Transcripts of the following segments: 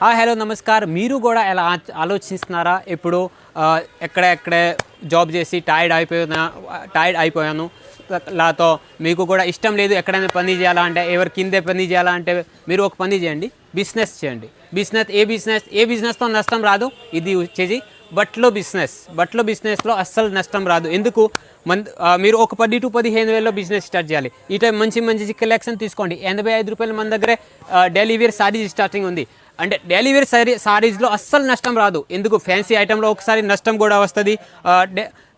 Hi hello namaskar. మీరు కూడా ఎలా ఆలోచిస్తున్నారా? ఇప్పుడు ఎక్కడెక్కడే ఎక్కడ ఎక్కడే జాబ్ చేసి టైర్డ్ అయిపోయినా టైర్డ్ అయిపోయాను. లాతో మీకు కూడా ఇష్టం లేదు ఎక్కడైనా పని చేయాలా అంటే ఎవరి కిందే పని చేయాలా అంటే మీరు ఒక పని చేయండి. బిజినెస్ చేయండి. బిజినెస్ ఏ బిజినెస్ ఏ బిజినెస్తో నష్టం రాదు ఇది వచ్చేసి బట్లో బిజినెస్ బట్లో బిజినెస్లో అస్సలు నష్టం రాదు. ఎందుకు? మన్ మీరు ఒక పది టు పదిహేను వేలలో బిజినెస్ స్టార్ట్ చేయాలి. ఈ టైం మంచి మంచి కలెక్షన్ తీసుకోండి. ఎనభై ఐదు రూపాయలు మన దగ్గరే డైలీ వేర్ సారీస్ స్టార్టింగ్ ఉంది. అంటే డైలీ వేర్ సారీ సారీస్లో అస్సలు నష్టం రాదు. ఎందుకు? ఫ్యాన్సీ ఐటెంలో ఒకసారి నష్టం కూడా వస్తుంది.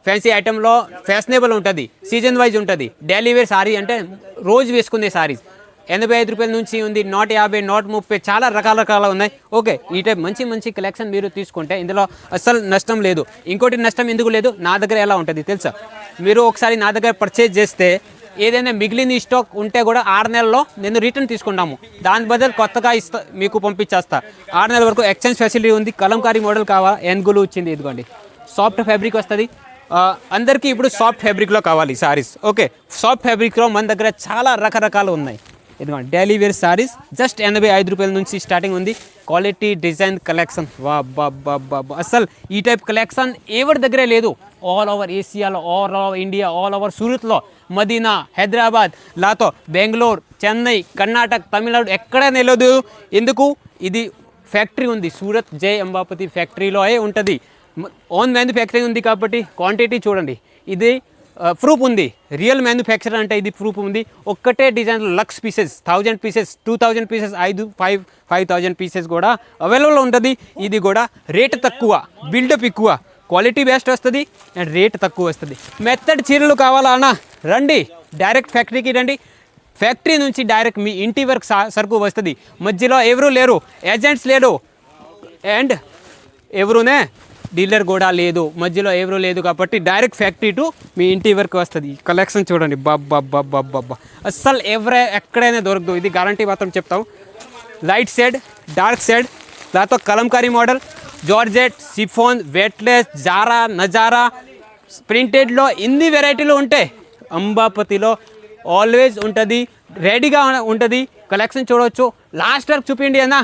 ఫ్యాన్సీ ఐటెంలో ఫ్యాషనబుల్ ఉంటుంది. సీజన్ వైజ్ ఉంటుంది. డైలీ వేర్ సారీ అంటే రోజు వేసుకునే సారీస్ ఎనభై ఐదు రూపాయల నుంచి ఉంది నూట యాభై నూట ముప్పై చాలా రకాల రకాల ఉన్నాయి. ఓకే ఈ టైప్ మంచి మంచి కలెక్షన్ మీరు తీసుకుంటే ఇందులో అస్సలు నష్టం లేదు. ఇంకోటి నష్టం ఎందుకు లేదు? నా దగ్గర ఎలా ఉంటుంది? తెలుసా? మీరు ఒకసారి నా దగ్గర పర్చేజ్ చేస్తే ఏదైనా మిగిలిన స్టాక్ ఉంటే కూడా ఆరు నెలల్లో నేను రిటర్న్ తీసుకుంటాము. దాని బదులు కొత్తగా ఇస్తా మీకు పంపించేస్తా. ఆరు నెలల వరకు ఎక్స్చేంజ్ ఫెసిలిటీ ఉంది కలంకారీ మోడల్ కావాలా? ఎన్గులు వచ్చింది ఇదిగోండి. సాఫ్ట్ ఫ్యాబ్రిక్ వస్తుంది. అందరికీ ఇప్పుడు సాఫ్ట్ ఫ్యాబ్రిక్లో కావాలి సారీస్ ఓకే సాఫ్ట్ ఫ్యాబ్రిక్లో మన దగ్గర చాలా రకరకాలు ఉన్నాయి. ఇదిగోండి డైలీ వేర్ సారీస్ జస్ట్ ఎనభై ఐదు రూపాయల నుంచి స్టార్టింగ్ ఉంది. క్వాలిటీ డిజైన్ కలెక్షన్ వా అసలు ఈ టైప్ కలెక్షన్ ఎవరి దగ్గరే లేదు. All over ఏషియాలో all over India all over సూరత్లో Madina Hyderabad లాతో బెంగళూరు చెన్నై కర్ణాటక తమిళనాడు ఎక్కడా నిలదు. ఎందుకు? ఇది ఫ్యాక్టరీ ఉంది. సూరత్ జై అంబాపతి ఫ్యాక్టరీలో ఉంటుంది. ఓన్ మ్యానుఫ్యాక్చరింగ్ ఉంది కాబట్టి క్వాంటిటీ చూడండి. ఇది ప్రూఫ్ ఉంది. రియల్ మ్యానుఫ్యాక్చర్ అంటే ఇది ప్రూఫ్ ఉంది. ఒక్కటే design lakhs pieces thousand pieces two thousand pieces ఐదు ఫైవ్ ఫైవ్ థౌజండ్ పీసెస్ కూడా అవైలబుల్ ఉంటుంది. ఇది కూడా రేట్ తక్కువ బిల్డప్ ఎక్కువ. క్వాలిటీ బెస్ట్ వస్తుంది అండ్ రేట్ తక్కువ వస్తుంది. మెత్తడి చీరలు కావాలా అన్న? రండి డైరెక్ట్ ఫ్యాక్టరీకి రండి. ఫ్యాక్టరీ నుంచి డైరెక్ట్ మీ ఇంటి వరకు సరుకు వస్తుంది. మధ్యలో ఎవరు లేరు ఏజెంట్స్ లేరు. అండ్ ఎవరునే? డీలర్ కూడా లేదు మధ్యలో ఎవరు లేదు కాబట్టి డైరెక్ట్ ఫ్యాక్టరీ టు మీ ఇంటి వరకు వస్తుంది. కలెక్షన్ చూడండి. బాబ్బా అస్సలు ఎవరే ఎక్కడైనా దొరకదు. ఇది గ్యారంటీ మాత్రం చెప్తాం. లైట్ షేడ్ డార్క్ షేడ్ దాంతో Kalamkari model georgette chiffon weightless Zara నజారా ప్రింటెడ్లో ఇన్ని వెరైటీలు ఉంటాయి అంబాపతిలో ఆల్వేస్ ఉంటుంది. రెడీగా ఉంటుంది. కలెక్షన్ చూడవచ్చు లాస్ట్ వరకు చూపిండి అన్న.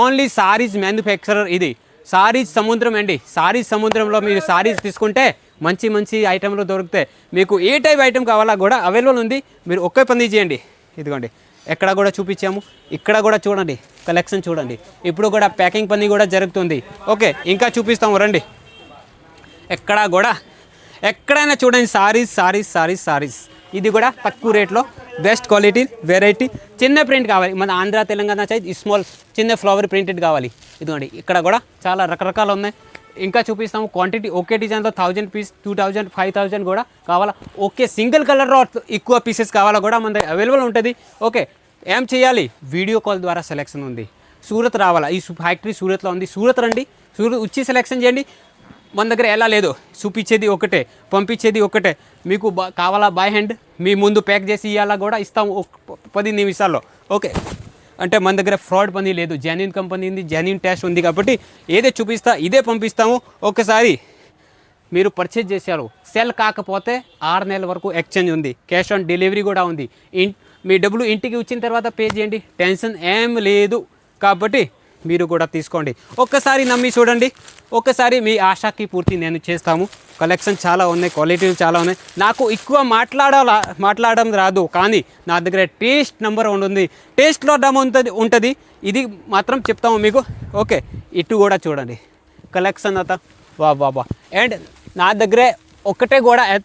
ఓన్లీ సారీస్ మ్యానుఫ్యాక్చరర్ ఇది. సారీస్ సముద్రం అండి. సారీస్ సముద్రంలో మీరు సారీస్ తీసుకుంటే మంచి మంచి ఐటెంలు దొరుకుతాయి. మీకు ఏ టైప్ ఐటెం కావాలా కూడా అవైలబుల్ ఉంది. మీరు ఒకే పని చేయండి. ఇదిగోండి. ఎక్కడ కూడా చూపించాము. ఇక్కడ కూడా చూడండి. కలెక్షన్ చూడండి. ఇప్పుడు కూడా ప్యాకింగ్ పని కూడా జరుగుతుంది. ఓకే ఇంకా చూపిస్తాము. రండి. ఎక్కడా కూడా ఎక్కడైనా చూడండి. సారీస్ సారీస్ సారీస్ సారీస్. ఇది కూడా తక్కువ రేట్లో. బెస్ట్ క్వాలిటీ వెరైటీ చిన్న ప్రింట్ కావాలి. మన ఆంధ్ర తెలంగాణ సైజ్ స్మాల్ చిన్న ఫ్లవర్ ప్రింటెడ్ కావాలి. ఇదిగోండి ఇక్కడ కూడా చాలా రకరకాలు ఉన్నాయి. ఇంకా చూపిస్తాము. క్వాంటిటీ ఒకే డిజైన్లో thousand piece two thousand five thousand కూడా కావాలా. ఓకే సింగిల్ కలర్లో ఎక్కువ పీసెస్ కావాలా కూడా మన దగ్గర అవైలబుల్ ఉంటుంది. ఓకే ఏం చేయాలి? వీడియో కాల్ ద్వారా సెలెక్షన్ ఉంది. సూరత్ రావాలా? ఈ ఫ్యాక్టరీ సూరత్లో ఉంది. సూరత్ రండి. సూరత్ వచ్చి సెలెక్షన్ చేయండి. మన దగ్గర ఎలా లేదు. చూపించేది ఒకటే పంపించేది ఒకటే. మీకు కావాలా బై హ్యాండ్ మీ ముందు ప్యాక్ చేసి ఇవ్వాలా కూడా ఇస్తాము పది నిమిషాల్లో. ఓకే. అంటే మన దగ్గర ఫ్రాడ్ పని లేదు. జెన్యున్ కంపెనీ ఉంది జెన్యున్ ట్యాష్ ఉంది కాబట్టి ఏదే చూపిస్తా ఇదే పంపిస్తాము. ఒకసారి మీరు పర్చేజ్ చేశారు. సెల్ కాకపోతే ఆరు నెలల వరకు ఎక్స్చేంజ్ ఉంది. క్యాష్ ఆన్ డెలివరీ కూడా ఉంది. ఇన్ మీ డబ్బులు ఇంటికి వచ్చిన తర్వాత పే చేయండి. టెన్షన్ ఏం లేదు. కాబట్టి మీరు కూడా తీసుకోండి. ఒక్కసారి నమ్మి చూడండి. ఒక్కసారి మీ ఆశకి పూర్తి నేను చేస్తాము. కలెక్షన్ చాలా ఉన్నాయి క్వాలిటీలు చాలా ఉన్నాయి. నాకు ఎక్కువ మాట్లాడాల మాట్లాడడం రాదు కానీ నా దగ్గర టేస్ట్ నెంబర్ ఉంటుంది టేస్ట్లో డమ్ ఉంటుంది ఉంటుంది. ఇది మాత్రం చెప్తాము మీకు. ఓకే ఇటు కూడా చూడండి. కలెక్షన్ అత. వా వా వా. అండ్ నా దగ్గరే ఒకటే కూడా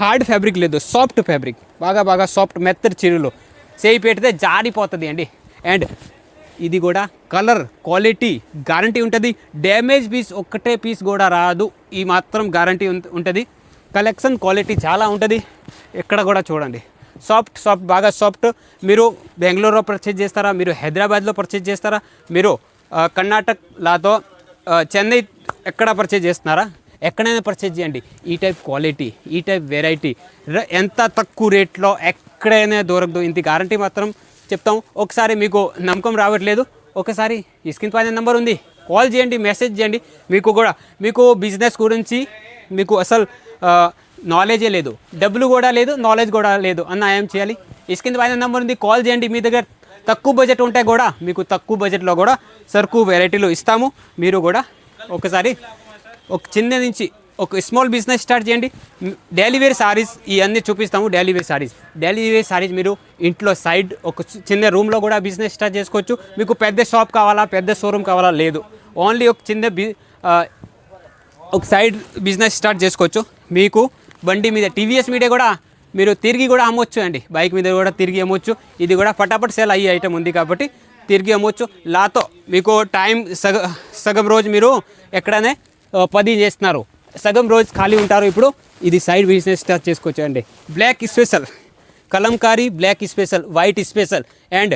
హార్డ్ ఫ్యాబ్రిక్ లేదు సాఫ్ట్ ఫ్యాబ్రిక్ బాగా బాగా సాఫ్ట్ మెత్తడి చీరలు. చేయి పెడితే జారిపోతుంది అండి. అండ్ ఇది కూడా కలర్ క్వాలిటీ గ్యారంటీ ఉంటుంది. డ్యామేజ్ పీస్ ఒక్కటే పీస్ కూడా రాదు. ఈ మాత్రం గ్యారంటీ ఉంటుంది. కలెక్షన్ క్వాలిటీ చాలా ఉంటుంది. ఎక్కడ కూడా చూడండి. సాఫ్ట్ సాఫ్ట్ బాగా సాఫ్ట్. మీరు బెంగళూరులో పర్చేజ్ చేస్తారా? మీరు హైదరాబాద్లో పర్చేజ్ చేస్తారా? మీరు కర్ణాటకలాతో కర్ణాటక లాతో చెన్నై ఎక్కడ పర్చేజ్ చేస్తున్నారా? ఎక్కడైనా పర్చేజ్ చేయండి. ఈ టైప్ క్వాలిటీ ఈ టైప్ వెరైటీ ఎంత తక్కువ రేట్లో ఎక్కడైనా దొరకదు. ఇంత గ్యారంటీ మాత్రం చెప్తాం. ఒకసారి మీకు నమ్మకం రావట్లేదు. ఒకసారి ఈ స్క్రీన్ పైన నెంబర్ ఉంది. కాల్ చేయండి మెసేజ్ చేయండి. మీకు కూడా మీకు బిజినెస్ గురించి మీకు అసలు నాలెడ్జే లేదు. డబ్బులు కూడా లేదు నాలెడ్జ్ కూడా లేదు అన్న ఏం చేయాలి. ఈ స్క్రీన్ పైన నెంబర్ ఉంది. కాల్ చేయండి మీ దగ్గర. తక్కువ బడ్జెట్ ఉంటే కూడా మీకు తక్కువ బడ్జెట్లో కూడా సరుకు వెరైటీలు ఇస్తాము. మీరు కూడా ఒకసారి ఒక చిన్న నుంచి ఒక స్మాల్ బిజినెస్ స్టార్ట్ చేయండి. డైలీ వేర్ సారీస్ ఇవన్నీ చూపిస్తాము daily wear saris daily wear saris మీరు ఇంట్లో సైడ్ ఒక చిన్న రూమ్లో కూడా బిజినెస్ స్టార్ట్ చేసుకోవచ్చు. మీకు పెద్ద షాప్ కావాలా పెద్ద షోరూమ్ కావాలా లేదు. ఓన్లీ ఒక చిన్న బి ఒక సైడ్ బిజినెస్ స్టార్ట్ చేసుకోవచ్చు. మీకు బండి మీద టీవీఎస్ మీద కూడా మీరు తిరిగి కూడా అమ్మొచ్చు అండి. బైక్ మీద కూడా తిరిగి అమ్మొచ్చు. ఇది కూడా ఫటాఫట్ సేల్ అయ్యే ఐటమ్ ఉంది కాబట్టి తిరిగి అమ్మొచ్చు. లాతో మీకు టైం సగ సగం రోజు మీరు ఎక్కడనే పది చేస్తున్నారు. సగం రోజు ఖాళీ ఉంటారు ఇప్పుడు. ఇది సైడ్ బిజినెస్ స్టార్ట్ చేసుకోవచ్చు అండి black special. Kalamkari black special white special and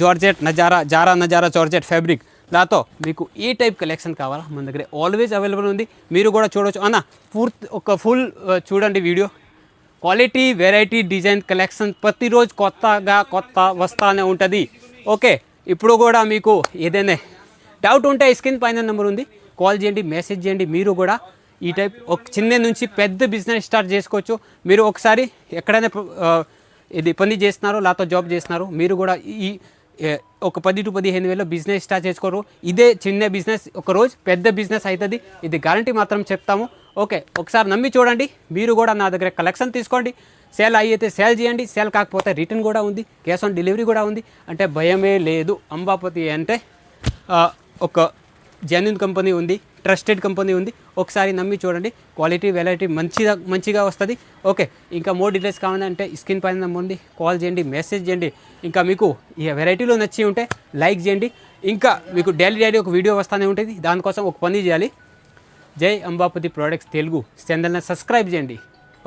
georgette Nazara జారా నజారా జార్జెట్ ఫ్యాబ్రిక్. దాతో మీకు ఏ టైప్ కలెక్షన్ కావాలా? మన దగ్గర ఆల్వేస్ అవైలబుల్ ఉంది. మీరు కూడా చూడవచ్చు అన్న పూర్తి ఒక ఫుల్ చూడండి video. Quality variety design collection ప్రతిరోజు కొత్తగా కొత్త వస్తానే ఉంటుంది. ఓకే ఇప్పుడు కూడా మీకు ఏదైనా డౌట్ ఉంటే స్క్రీన్ పైన నెంబర్ ఉంది. కాల్ చేయండి మెసేజ్ చేయండి. మీరు కూడా ఈ టైప్ ఒక చిన్న నుంచి పెద్ద బిజినెస్ స్టార్ట్ చేసుకోవచ్చు. మీరు ఒకసారి ఎక్కడైనా ఇది పని చేస్తున్నారు లేకపోతే జాబ్ చేస్తున్నారు మీరు కూడా ఈ ఒక పది టు పదిహేను వేలు బిజినెస్ స్టార్ట్ చేసుకోరు. ఇదే చిన్న బిజినెస్ ఒక రోజు పెద్ద బిజినెస్ అవుతుంది ఇది గ్యారంటీ మాత్రం చెప్తాము. ఓకే ఒకసారి నమ్మి చూడండి. మీరు కూడా నా దగ్గర కలెక్షన్ తీసుకోండి. సేల్ అయితే సేల్ చేయండి. సేల్ కాకపోతే రిటర్న్ కూడా ఉంది. క్యాష్ ఆన్ డెలివరీ కూడా ఉంది. అంటే భయమే లేదు. అంబాపతి అంటే ఒక జెన్యున్ కంపెనీ ఉంది ట్రస్టెడ్ కంపెనీ ఉంది. ఒకసారి నమ్మి చూడండి క్వాలిటీ వెరైటీ మంచిగా మంచిగా వస్తుంది. ఓకే ఇంకా మోర్ డీటెయిల్స్ కావాలంటే స్క్రీన్ పైన నమ్మ ఉంది కాల్ చేయండి మెసేజ్ చేయండి. ఇంకా మీకు ఈ వెరైటీలో నచ్చి ఉంటే లైక్ చేయండి. ఇంకా మీకు డైలీ డైలీ ఒక వీడియో వస్తూనే ఉంటుంది. దానికోసం ఒక పని చేయాలి. జై అంబాపతి ప్రోడక్ట్స్ తెలుగు ఛానల్ని సబ్స్క్రైబ్ చేయండి.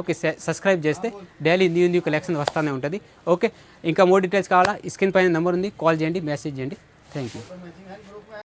ఓకే సబ్స్క్రైబ్ చేస్తే డైలీ న్యూ న్యూ కలెక్షన్ వస్తూనే ఉంటుంది. ఓకే ఇంకా మోర్ డీటెయిల్స్ కావాలా స్క్రీన్ పైన నెంబర్ ఉంది కాల్ చేయండి మెసేజ్ చేయండి. Thank you